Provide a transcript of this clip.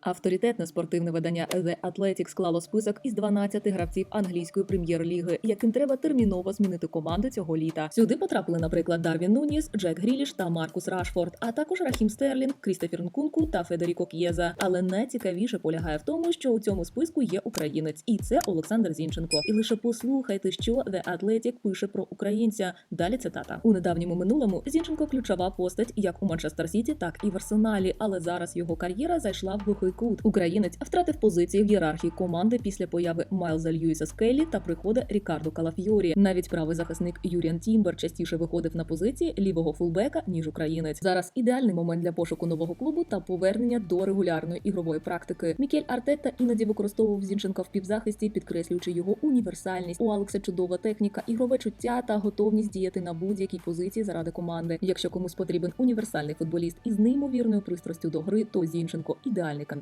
Авторитетне спортивне видання The Athletic склало список із 12 гравців англійської прем'єр-ліги, яким треба терміново змінити команду цього літа. Сюди потрапили, наприклад, Дарвін Нуніс, Джек Гріліш та Маркус Рашфорд, а також Рахім Стерлінг, Крістофер Нкунку та Федеріко К'єза. Але найцікавіше полягає в тому, що у цьому списку є українець, і це Олександр Зінченко. І лише послухайте, що The Athletic пише про українця. Далі цитата у недавньому минулому. Зінченко ключова постать як у Манчестер Сіті, так і в Арсеналі. Але зараз його кар'єра зайшла в глухий кут. Українець втратив позиції в ієрархії команди після появи Майлза Льюіса Скеллі та приходу Рікардо Калафьорі. Навіть правий захисник Юріан Тімбер частіше виходив на позиції лівого фулбека ніж українець. Зараз ідеальний момент для пошуку нового клубу та повернення до регулярної ігрової практики. Мікель Артета іноді використовував Зінченка в півзахисті, підкреслюючи його універсальність. У Алекса чудова техніка, ігрове чуття та готовність діяти на будь-якій позиції заради команди. Якщо комусь потрібен універсальний футболіст із неймовірною пристрастю до гри, то Зінченко ідеальний кандидат.